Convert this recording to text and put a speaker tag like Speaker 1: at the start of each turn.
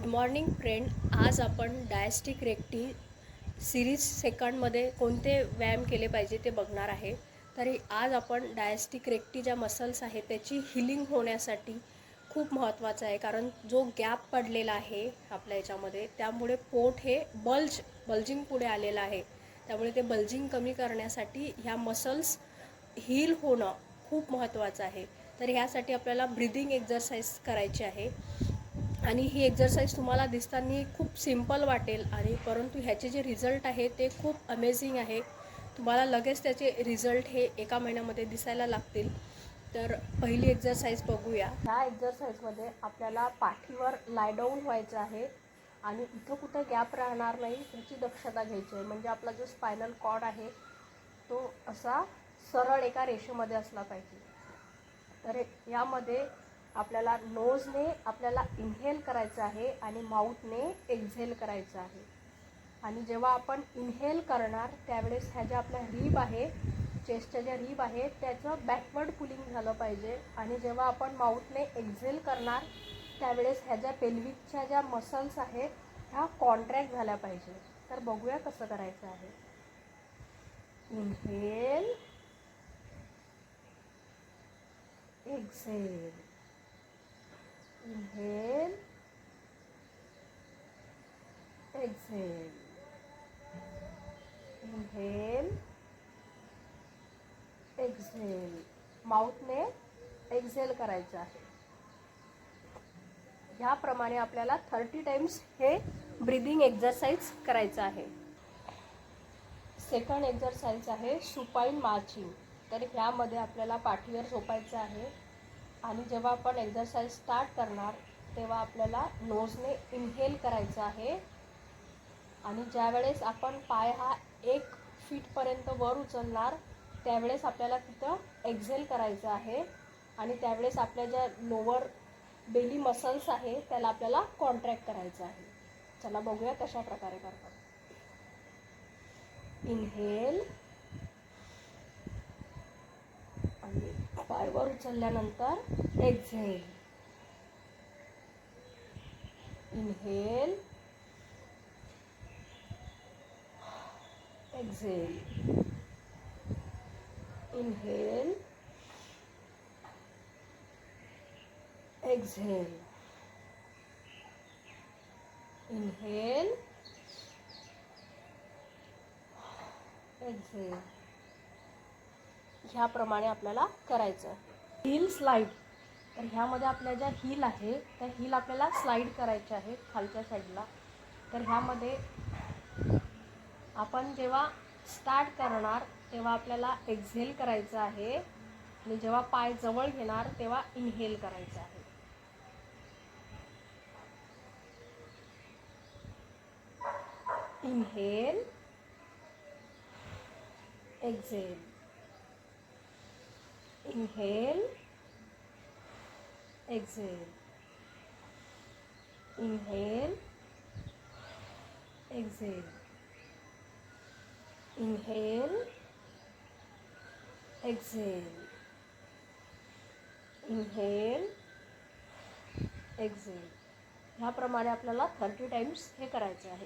Speaker 1: Good morning friend. आज आपण डायस्टिक recti series सेकंडमध्ये कोणते व्यायाम केले पाहिजे ते बघणार आहे. तरी आज आपण डायस्टिक रेक्टी ज्या मसल्स आहेत त्याची हिलिंग होण्यासाठी खूप महत्त्वाचं आहे. कारण जो गॅप पडलेला आहे आपल्या याच्यामध्ये त्यामुळे पोट हे बल्ज बल्जिंग पुढे आलेलं आहे. त्यामुळे ते बल्जिंग कमी करण्यासाठी ह्या मसल्स हील होणं खूप महत्त्वाचं आहे. तर ह्यासाठी आपल्याला ब्रिदिंग एक्झरसाइज करायची आहे. आणि ही एक्झरसाईज तुम्हाला दिसताना खूप सिंपल वाटेल आणि परंतु ह्याचे जे रिझल्ट आहे ते खूप अमेझिंग आहे. तुम्हाला लगेच त्याचे रिझल्ट हे एका महिन्यामध्ये दिसायला लागतील. तर पहिली एक्झरसाईज बघूया. ह्या एक्झरसाईजमध्ये आपल्याला पाठीवर लायडाऊन व्हायचं आहे आणि इथं कुठं गॅप राहणार नाही याची दक्षता घ्यायची आहे. म्हणजे आपला जो स्पायनल कॉर्ड आहे तो असा सरळ एका रेषेमध्ये असला पाहिजे. तर यामध्ये आपल्याला नोजने आपल्याला इन्हेल करायचं आहे आणि माउथने एक्झेल करायचं आहे. आणि जेव्हा आपण इन्हेल करणार त्यावेळेस ह्या ज्या आपल्या रीब आहे चेस्टच्या ज्या रीब आहेत त्याचं बॅकवर्ड पुलिंग झालं पाहिजे. आणि जेव्हा आपण माउथने एक्झेल करणार त्यावेळेस ह्या ज्या पेल्विकच्या ज्या मसल्स आहेत ह्या कॉन्ट्रॅक्ट झाल्या पाहिजे. तर बघूया कसं करायचं आहे. Inhale exhale inhale. Exhale. Inhale. Exhale. माउथने एक्झेल करायचं आहे. ह्याप्रमाणे आपल्याला थर्टी टाइम्स हे ब्रिदिंग एक्झरसाइज करायचं आहे. सेकंड एक्झरसाइज आहे सुपाईन मार्चिंग तर ह्यामध्ये आपल्याला पाठीवर झोपायचं आहे. आणि जेव्हा आपण एक्झरसाइज स्टार्ट करणार तेव्हा आपल्याला नोजने इन्हेल करायचं आहे. आणि ज्यावेळेस आपण पाय हा एक फीटपर्यंत वर उचलणार त्यावेळेस आपल्याला तिथं एक्झेल करायचं आहे. आणि त्यावेळेस आपल्या ज्या लोअर बेली मसल्स आहे त्याला आपल्याला कॉन्ट्रॅक्ट करायचं आहे. चला बघूया कशा प्रकारे करतात. इन्हेल आणि पायवर उचलल्यानंतर exhale inhale exhale inhale exhale inhale exhale ह्याप्रमाणे आपल्याला करायचं हिल स्लाईड तर ह्यामध्ये आपल्या ज्या हिल आहे त्या हिल आपल्याला स्लाईड करायच्या आहेत खालच्या साईडला तर ह्यामध्ये आपण जेव्हा स्टार्ट करणार तेव्हा आपल्याला एक्झेल करायचं आहे. आणि जेव्हा पाय जवळ घेणार तेव्हा इन्हेल करायचं आहे. Inhale exhale inhale exhale inhale exhale inhale exhale inhale exhale ह्याप्रमाणे आपल्याला थर्टी टाइम्स हे करायचं आहे